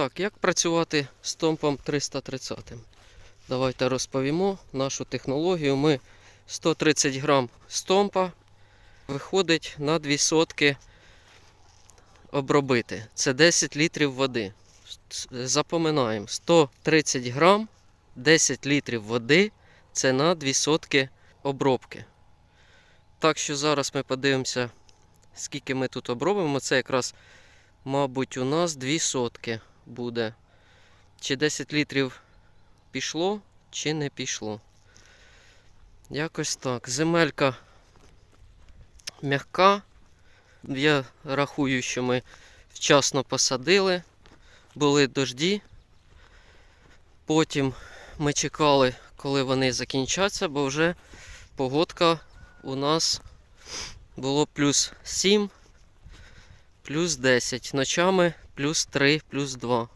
так, як працювати з томпом 330? Давайте розповімо нашу технологію. Ми 130 грам стомпа виходить на 2 сотки обробити. Це 10 літрів води. Запоминаємо, 130 грам, 10 літрів води це на 2 сотки обробки. Так що зараз ми подивимося, скільки ми тут обробимо. Це якраз, мабуть, у нас 2 сотки буде. Чи 10 літрів пішло, чи не пішло. Якось так. Земелька м'яка. Я рахую, що ми вчасно посадили. Були дожді. Потім ми чекали, коли вони закінчаться, бо вже погодка у нас було плюс 7, плюс 10. Ночами плюс 3, плюс 2.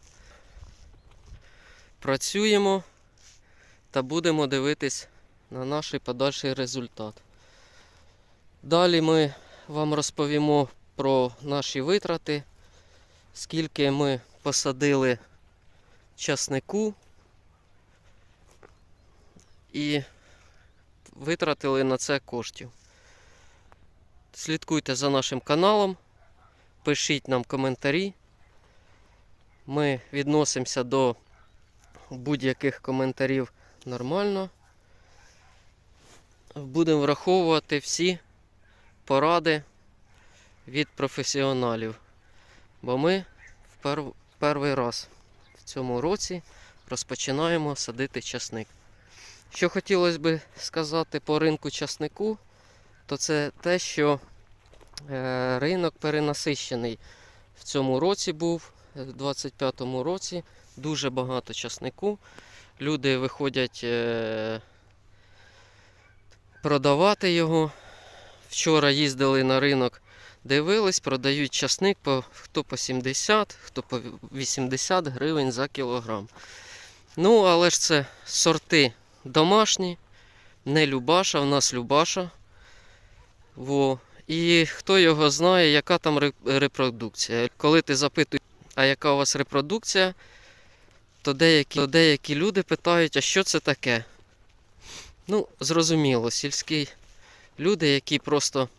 Працюємо та будемо дивитись на наш подальший результат. Далі ми вам розповімо про наші витрати, скільки ми посадили часнику і витратили на це коштів. Слідкуйте за нашим каналом, пишіть нам коментарі. Ми відносимося до будь-яких коментарів нормально. Будемо враховувати всі поради від професіоналів. Бо ми в пер- перший раз в цьому році розпочинаємо садити часник. Що хотілося би сказати по ринку часнику, то це те, що ринок перенасищений в цьому році був, е, в 25-му році. Дуже багато часнику. Люди виходять е, продавати його. Вчора їздили на ринок, дивились, продають часник по, хто по 70, хто по 80 гривень за кілограм. Ну, але ж це сорти домашні, не Любаша, в нас Любаша. Во. І хто його знає, яка там репродукція. Коли ти запитуєш, а яка у вас репродукція, то деякі, то деякі люди питають, а що це таке? Ну, зрозуміло, сільські люди, які просто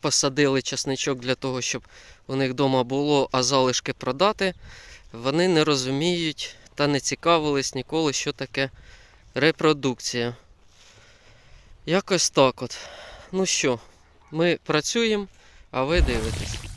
посадили часничок для того, щоб у них вдома було, а залишки продати, вони не розуміють та не цікавились ніколи, що таке репродукція. Якось так от. Ну що, ми працюємо, а ви дивитесь.